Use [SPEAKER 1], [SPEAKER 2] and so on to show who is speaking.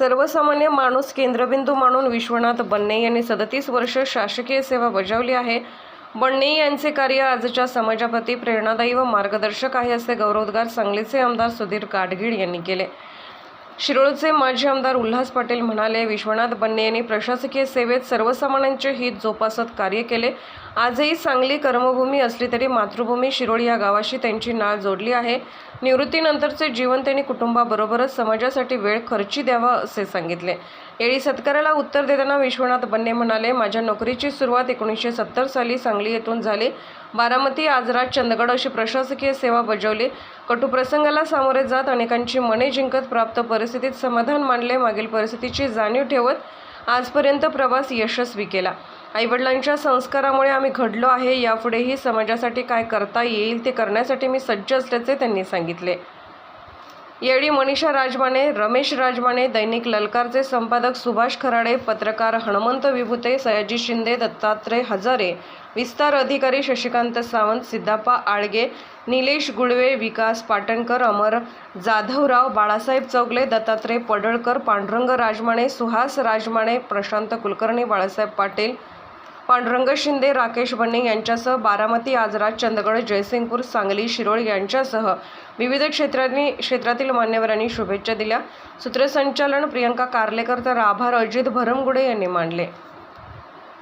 [SPEAKER 1] सर्वसामान्य माणूस केंद्रबिंदू मानून विश्वनाथ बन्ने यांनी सदतीस वर्ष शासकीय सेवा बजावली आहे. बन्ने यांचे कार्य आजच्या समाजाप्रती प्रेरणादायी व मार्गदर्शक आहे असे गौरवोद्गार सांगलीचे आमदार सुधीर काटगीळ यांनी केले. शिरोळचे माजी आमदार उल्हास पाटील म्हणाले विश्वनाथ बन्ने यांनी प्रशासकीय सेवेत सर्वसामान्यांचे हित जोपासत कार्य केले. आजही सांगली कर्मभूमी असली तरी मातृभूमी शिरोळ या गावाशी त्यांची नाळ जोडली आहे. निवृत्तीनंतरचे जीवन त्यांनी कुटुंबाबरोबरच समाजासाठी वेळ खर्ची द्यावा असे सांगितले. यावेळी सत्काराला उत्तर देताना विश्वनाथ बन्ने म्हणाले माझ्या नोकरीची सुरुवात एकोणीसशे सत्तर साली सांगली येथून झाली. बारामती आजरा चंदगड अशी प्रशासकीय सेवा बजावली. कटुप्रसंगाला सामोरे जात अनेकांची मने जिंकत प्राप्त परिस्थितीत समाधान मानले मागील परिस्थितीची जाणीव ठेवत आजपर्यंत प्रवास यशस्वी केला. आईवडिलांच्या संस्कारामुळे आम्ही घडलो आहे. यापुढेही समाजासाठी काय करता येईल ते करण्यासाठी मी सज्ज असल्याचे त्यांनी सांगितले. यावेळी मनीषा राजमाने रमेश राजमाने दैनिक ललकारचे संपादक सुभाष खराडे पत्रकार हनुमंत विभुते सयाजी शिंदे दत्तात्रय हजारे विस्तार अधिकारी शशिकांत सावंत सिद्धापा आळगे निलेश गुळवे विकास पाटणकर अमर जाधवराव बाळासाहेब चौगले दत्तात्रय पडळकर पांडुरंग राजमाने सुहास राजमाने प्रशांत कुलकर्णी बाळासाहेब पाटील पांडुरंग शिंदे राकेश बन्ने यांच्यासह बारामती आजरा चंदगड जयसिंगपूर सांगली शिरोळ यांच्यासह विविध क्षेत्रांनी क्षेत्रातील मान्यवरांनी शुभेच्छा दिल्या. सूत्रसंचालन प्रियंका कार्लेकर तर आभार. अजित भरमगुडे यांनी मानले